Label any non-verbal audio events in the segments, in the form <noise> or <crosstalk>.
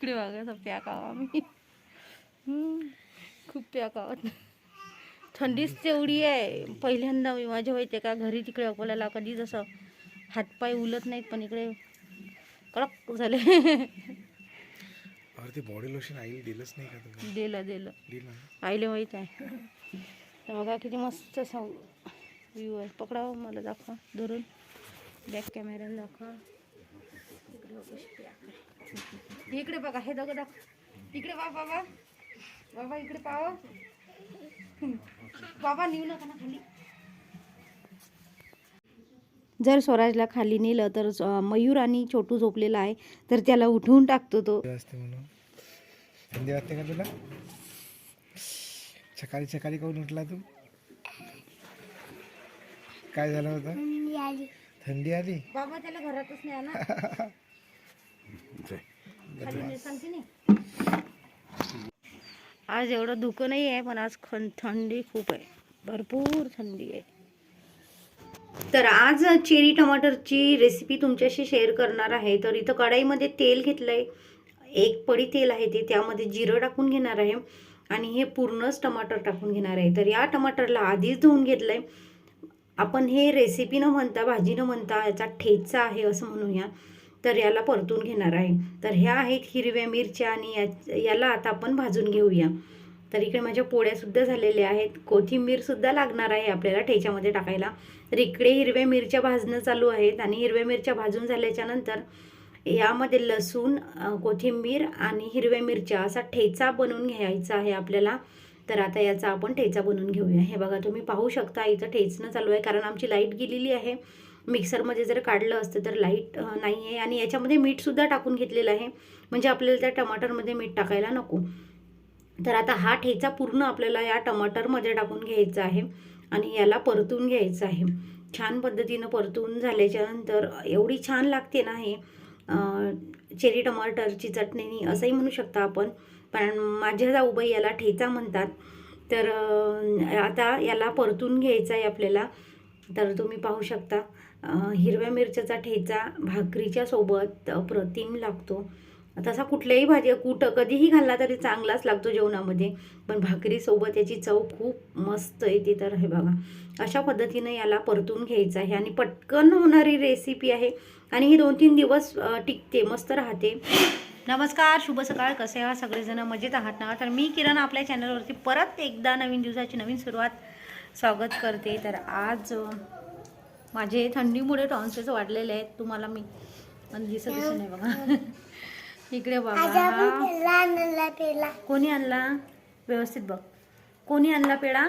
इकडे बघा पॅक आहो आम्ही हम्म, खूप पॅक आहोत थंडीच तेवढी आहे. पहिल्यांदा मी माझ्या माहिती का घरी तिकडे अकोल्याला कधी जसं हातपाय उलत नाहीत पण इकडे कडक झाले. ते बॉडी लोशन आईल दिलंच नाही का तुम्ही? दिलं दिलं. आईले माहीत आहे. तर बघा किती मस्त असा व्ह्यू आहे. पकडावं मला दाखवा धरून. बॅक कॅमेऱ्याला दाखवा. इकडे इकडे बघा हे दगड इकडे बा बाबा बाबा इकडे पाव. बाबा नेऊ नका ना खाली. जर स्वराजला खाली नेलं तर मयूर आणि छोटू झोपलेला आहे तर त्याला उठवून टाकतो तो. थंडी का तुला? सकाळी सकाळी काऊन उठला तू? काय झालं होतं? थंडी आली. बाबा त्याला घरातच नाही ना <laughs> खाली नाही सांगते नाही आज एवढं धुकं नाही आहे पण आज थंडी खूप आहे. भरपूर थंडी आहे. तर आज चेरी टमाटरची रेसिपी तुमच्याशी शेअर करणार आहे. तर इथं कढाईमध्ये तेल घेतलं आहे एक पडी तेल आहे ते त्यामध्ये जिरं टाकून घेणार आहे. आणि हे पूर्णच टमाटर टाकून घेणार आहे. तर या टमाटरला आधीच धुवून घेतलं आहे आपण हे रेसिपी न म्हणता भाजी न म्हणता याचा ठेचा आहे असं म्हणूया. तर याला परतून घेणार आहे. तर ह्या आहेत हिरव्या मिरच्या आणि या याला आता आपण भाजून घेऊया. तर इकडे माझ्या पोळ्यासुद्धा झालेल्या आहेत. कोथिंबीरसुद्धा लागणार आहे आपल्याला ठेच्यामध्ये टाकायला. तर इकडे हिरव्या मिरच्या भाजणं चालू आहेत आणि हिरव्या मिरच्या भाजून झाल्याच्यानंतर यामध्ये लसूण कोथिंबीर आणि हिरव्या मिरच्या असा ठेचा बनवून घ्यायचा आहे आपल्याला. तर आता याचा आपण ठेचा बनवून घेऊया. हे बघा तुम्ही पाहू शकता इथं ठेचणं चालू आहे कारण आमची लाइट गेलेली आहे. मिक्सरमध्ये जर काढलं असतं तर लाइट नाही आहे आणि याच्यामध्ये मीठसुद्धा टाकून घेतलेलं आहे. म्हणजे आपल्याला त्या टमाटरमध्ये मीठ टाकायला नको. तर आता हा ठेचा पूर्ण आपल्याला या टमाटरमध्ये टाकून घ्यायचा आहे. आणि याला परतून घ्यायचं आहे. छान पद्धतीनं परतून झाल्याच्यानंतर एवढी छान लागते ना हे चेरी टमाटरची चटणी असंही म्हणू शकता आपण. पण माझ्या जाऊबाई याला ठेचा म्हणतात. तर आता याला परतून घ्यायचं आहे आपल्याला. तर तुम्ही पाहू शकता. हिरव्या मिरच्याचा ठेचा भाकरीच्या सोबत अप्रतिम लागतो. तसा कुठल्याही भाजी कुठं कधीही खाल्ला तरी चांगलाच लागतो जेवणामध्ये. पण भाकरीसोबत याची चव खूप मस्त येते तर हे बघा. अशा पद्धतीनं याला परतून घ्यायचं आहे. आणि पटकन होणारी रेसिपी आहे. आणि ही दोन तीन दिवस टिकते मस्त राहते. नमस्कार शुभ सकाळ. कसे आहात? सगळेजण मजेत आहात ना? तर मी किरण आपल्या चॅनलवरती परत एकदा नवीन दिवसाची नवीन सुरुवात स्वागत करते. तर आज माझे थंडीमुळे टॉन्सेस वाढलेले आहेत. तुम्हाला मी पण दिसत दिसत नाही बघा. इकडे बघा. कोणी आणला? व्यवस्थित बघ. कोणी आणला पेढा?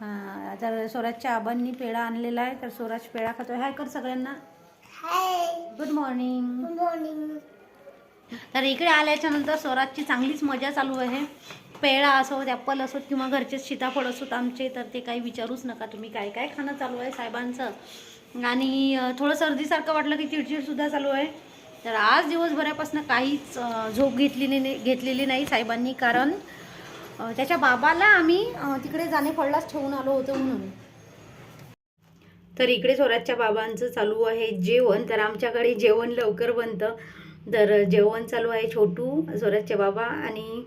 हा तर स्वराजच्या आबांनी पेढा आणलेला आहे तर स्वराज पेढा खातोय. हाय कर सगळ्यांना. गुड मॉर्निंग तर इकडे आल्याच्यानंतर स्वराजची चांगलीच मजा चालू आहे. पेढा असोत ॲप्पल असोत किंवा घरचे सीताफळ असोत आमचे तर ते काही विचारूच नका तुम्ही. काय काय खाणं चालू आहे साहेबांचं? आणि थोडं सर्दीसारखं वाटलं की चिडचिडसुद्धा चालू आहे. तर आज दिवसभरापासून काहीच झोप घेतलेली नाही घेतलेली नाही साहेबांनी कारण त्याच्या बाबाला आम्ही तिकडे जाणे फळलाच ठेवून आलो होतो म्हणून. तर इकडे स्वराजच्या बाबांचं चालू आहे जेवण. तर आमच्याकडे जेवण लवकर बनतं. तर जेवण चालू आहे छोटू स्वराजचे बाबा आणि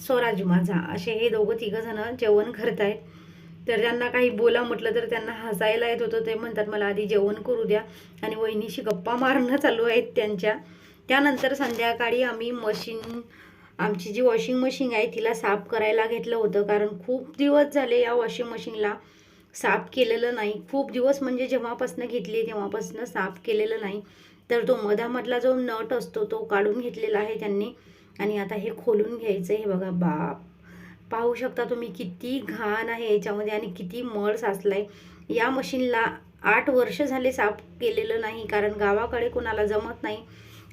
स्वराज माझा. असे हे दोघं तिघंजणं जेवण करत आहेत. तर त्यांना काही बोला म्हटलं तर त्यांना हसायला येत होतं. ते म्हणतात मला आधी जेवण करू द्या. आणि वहिनीशी गप्पा मारणं चालू आहेत त्यांच्या. त्यानंतर संध्याकाळी आम्ही मशीन आमची जी वॉशिंग मशीन आहे तिला साफ करायला घेतलं होतं. कारण खूप दिवस झाले या वॉशिंग मशीनला साफ केलेलं नाही. खूप दिवस म्हणजे जेव्हापासनं घेतली तेव्हापासनं साफ केलेलं नाही. तर तो मधामधला जो नट असतो तो काढून घेतलेला आहे त्यांनी. आणि आता हे खोलून घ्यायचं हे बघा बाप. पाहू शकता तुम्ही किती घाण आहे याच्यामध्ये आणि किती मळ साचलाय. या मशीनला आठ वर्ष झाले साफ केलेलं नाही कारण गावाकडे कोणाला जमत नाही.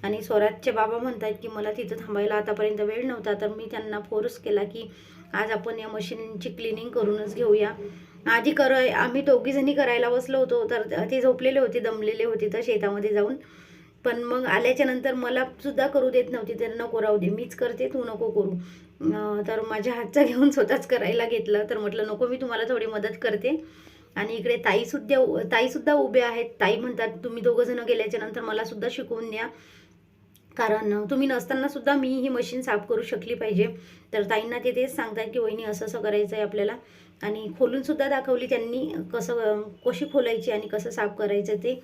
आणि स्वराजचे बाबा म्हणतात की मला तिथं थांबायला आतापर्यंत वेळ नव्हता तर मी त्यांना फोर्स केला की आज आपण या मशीनची क्लिनिंग करूनच घेऊया. आधी कर आम्ही दोघीजणी करायला बसलो होतो तर ते झोपलेले होते दमलेले होते तर शेतामध्ये जाऊन. पण मग आल्याच्यानंतर मला सुद्धा करू देत नव्हती. तर नको राहू दे. मीच करते तू नको करू. तर माझ्या हातचा घेऊन स्वतःच करायला घेतलं. तर म्हटलं नको मी तुम्हाला थोडी मदत करते. आणि इकडे ताईसुद्धा ताईसुद्धा उभे आहेत. ताई म्हणतात तुम्ही दोघं जण गेल्याच्यानंतर मला सुद्धा शिकवून द्या. कारण तुम्ही नसताना सुद्धा मी ही मशीन साफ करू शकली पाहिजे. तर ताईंना ते तेच सांगतात की वहिनी असं असं करायचं आहे आपल्याला. आणि खोलून सुद्धा दाखवली त्यांनी कसं कशी खोलायची आणि कसं साफ करायचं ते.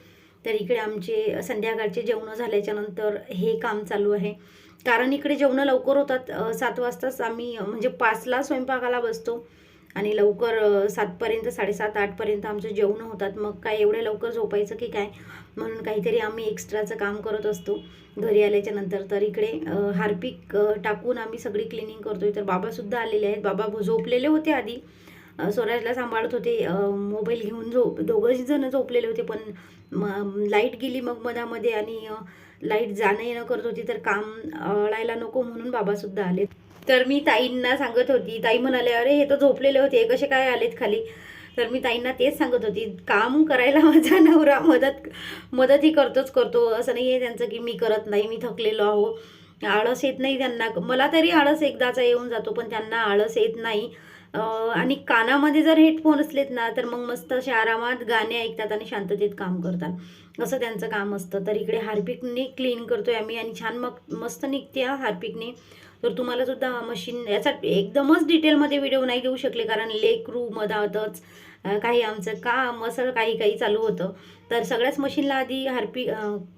तर इकडे आमचे संध्याकाळचे जेवणं झाल्याच्यानंतर हे काम चालू आहे. कारण इकडे जेवणं लवकर होतात. सात वाजताच आम्ही म्हणजे पाचला स्वयंपाकाला बसतो. आणि लवकर सातपर्यंत साडेसात आठपर्यंत आमचं जेवणं होतात. मग काय एवढ्या लवकर झोपायचं की काय? म्हणून काहीतरी आम्ही एक्स्ट्राचं काम करत असतो. घरी आल्याच्यानंतर तर इकडे हार्पिक टाकून आम्ही सगळी क्लिनिंग करतो तर बाबासुद्धा आलेले आहेत. बाबा झोपलेले होते आधी. स्वराजला सांभाळत होते. मोबाईल घेऊन झोप दोघंही जण झोपलेले होते पण म- लाइट गेली मग मधामध्ये आणि लाइट जाणं येणं करत होती तर काम अळायला नको म्हणून बाबासुद्धा आले तर मी ताईंना सांगत होती ताई म्हणाले अरे हे तर झोपलेले होते हे कसे काय आलेत खाली? तर मी ताईंना तेच सांगत होती काम करायला <laughs> माझा नवरा मदत मदतही करतोच करतो. असं नाही आहे त्यांचं की मी करत नाही मी थकलेलो आहो. आळस येत नाही त्यांना. मला तरी आळस एकदाचा येऊन जातो पण त्यांना आळस येत नाही. हो. आणि कानामध्ये जर हेडफोन असलेत ना तर मग मस्त असे आरामात गाणे ऐकतात आणि शांततेत काम करतात. असं त्यांचं काम असतं. तर इकडे हार्पिकने क्लीन करतोय आम्ही आणि छान मग मस्त निघते हा हार्पिकने. तर तुम्हाला सुद्धा मशीन याचा एकदमच डिटेलमध्ये व्हिडिओ नाही देऊ शकले कारण लेक रू मधातच काही आमचं काम असं काही काही चालू होतं. तर सगळ्याच मशीनला आधी हार्पिक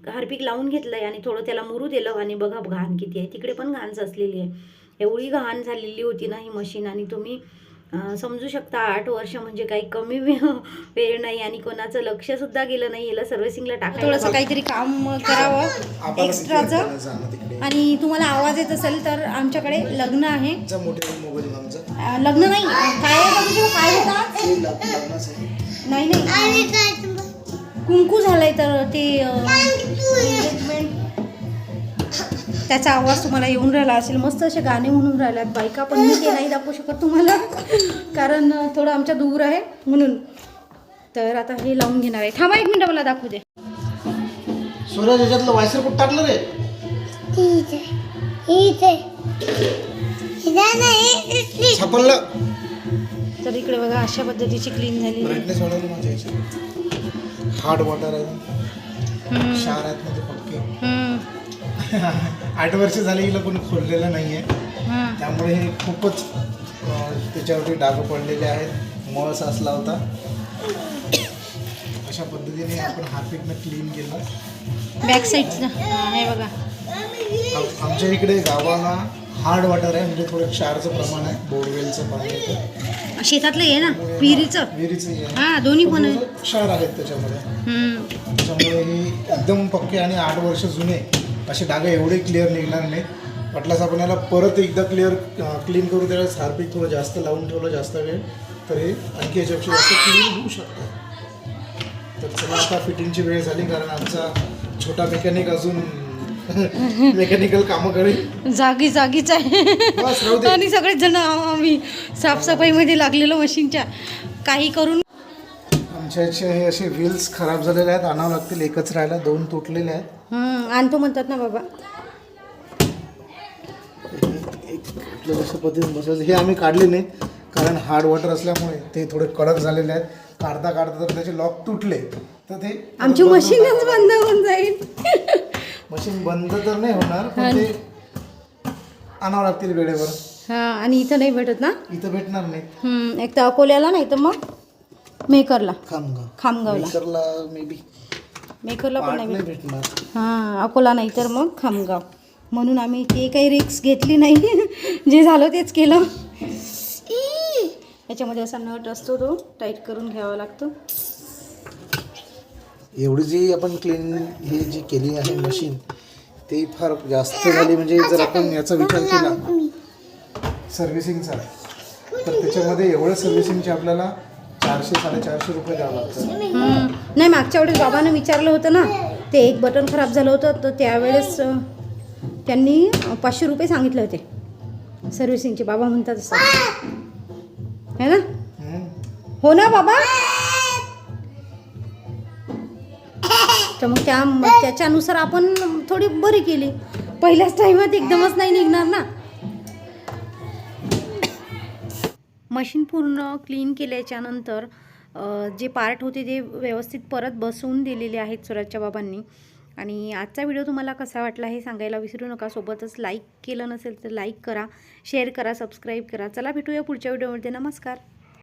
हार्पिक लावून घेतलं आहे आणि थोडं त्याला मुरू दिलं आणि बघा घाण किती आहे. तिकडे पण घाण असलेली आहे. एवढी घाण झालेली होती ना ही मशीन आणि तुम्ही समजू शकता आठ वर्ष म्हणजे काही कमी वेळ नाही आणि कोणाचं लक्ष सुद्धा गेलं नाही याला सर्व्हिसिंगला टाकायला थोडंसं काहीतरी काम करावं एक्स्ट्राचं आणि तुम्हाला आवाज येत असेल तर आमच्याकडे लग्न आहे. मोठे मोबाईल आमचा. अं, लग्न नाही काय काय नाही नाही. कुंकू झालंय तर ते engagement. त्याचा आवाज तुम्हाला येऊन राहिला असेल. मस्त असे गाणे म्हणून राहिल्यात बायका पण मी ते नाही दाखवू शकत तुम्हाला. कारण थोडं आमच्या दूर आहे म्हणून. तर आता हे लावून घेणार आहे. थांबा एक मिनटं मला दाखवू दे. सूरज याच्यातलं वायसर कुठं टाकलं रे? तर इकडे बघा अशा पद्धतीची क्लीन झालेली आहे. ब्राईटनेस वाढवलं माझ्या याच्यात हार्ड वॉटर आहे. पक्के. आठ वर्ष झाले हिला कोणी खोललेलं नाही आहे. त्यामुळे हे खूपच त्याच्यावरती डाग पडलेले आहेत. मळ साचला होता. अशा पद्धतीने आपण हार्पिकनं क्लीन केलं. बॅक साईडचं हे बघा. आम- आमच्या इकडे गावाला हार्ड वॉटर आहे म्हणजे थोडं क्षारचं प्रमाण आहे बोरवेलचं पाणी येतं शेतातलं आहे ना? विहिरीचं? विहिरीचं हे दोन्ही पण आहे. क्षार आहेत त्याच्यामध्ये. त्याच्यामुळे ही एकदम पक्के आणि आठ वर्ष जुने. असे डाग एवढे क्लिअर निघणार नाही वाटल्यास आपण याला परत एकदा क्लिअर क्लीन करू त्यावेळेस हार्पिक थोडं जास्त लावून ठेवलं जास्त वेळ. तर हे आणखी याच्यापेक्षा जास्त क्लीन होऊ शकतं. तर चला आता फिटिंगची वेळ झाली कारण आमचा छोटा मेकॅनिक अजून <laughs> मेकॅनिकल कामं करेल. जागी जागीच आहे. आणि सगळेच जण आम्ही साफसफाईमध्ये लागलेलो मशीनच्या. काही करून आमच्या हे असे व्हील्स खराब झालेले आहेत. आणावं लागतील एकच राहिला दोन तुटलेले आहेत. आणतो म्हणतात ना बाबा. आपलं जसं पद्धतीने बसायचं हे आम्ही काढले नाही कारण हार्ड वॉटर असल्यामुळे ते थोडे कडक झालेले आहेत. काढता काढता जर त्याचे लॉक तुटले. तर ते आमची मशीनच बंद होऊन जाईल. मशीन बंद तर नाही होणार पण ते आणावं लागतील वेळेवर. हा आणि इथं नाही भेटत ना? इथं भेटणार नाही. हम्म, एक तर अकोल्याला नाही तर मग मेकरला. खामगाव. खामगावला. मेकरला मे बी मेकरला पण नाही भेटणार. हां अकोला नाही तर मग खामगाव. म्हणून आम्ही ते काही रिक्स घेतली नाही <laughs> जे झालं तेच केलं. याच्यामध्ये असा नट असतो तो टाईट करून घ्यावा लागतो. एवढी जी आपण क्लीन ही जी केली आहे मशीन ती फार जास्त झाली म्हणजे जर आपण याचा विचार केला. सर्व्हिसिंगचा तर त्याच्यामध्ये एवढं सर्व्हिसिंगचे आपल्याला चारशे साडेचारशे रुपये द्यावं लागतं. नाही मागच्या वेळेस बाबानं विचारलं होतं ना ते एक बटन खराब झालं होतं तर त्यावेळेस अं, त्यांनी अं, पाचशे रुपये सांगितले होते. सर्व्हिसिंगचे बाबा म्हणतात असं. है ना. हो ना बाबा? तर मग त्या त्याच्यानुसार आपण थोडी बरी केली. पहिल्याच टाइमात एकदमच नाही निघणार ना. मशीन पूर्ण क्लीन केल्याच्यानंतर जे पार्ट होते ते व्यवस्थित परत बसवून दिलेले आहेत सुरजच्या बाबांनी. आणि आजचा व्हिडिओ तुम्हाला कसा वाटला हे सांगायला विसरू नका. सोबतच लाईक केलं नसेल तर लाईक करा शेअर करा सबस्क्राईब करा. चला भेटूया पुढच्या व्हिडिओमध्ये. नमस्कार.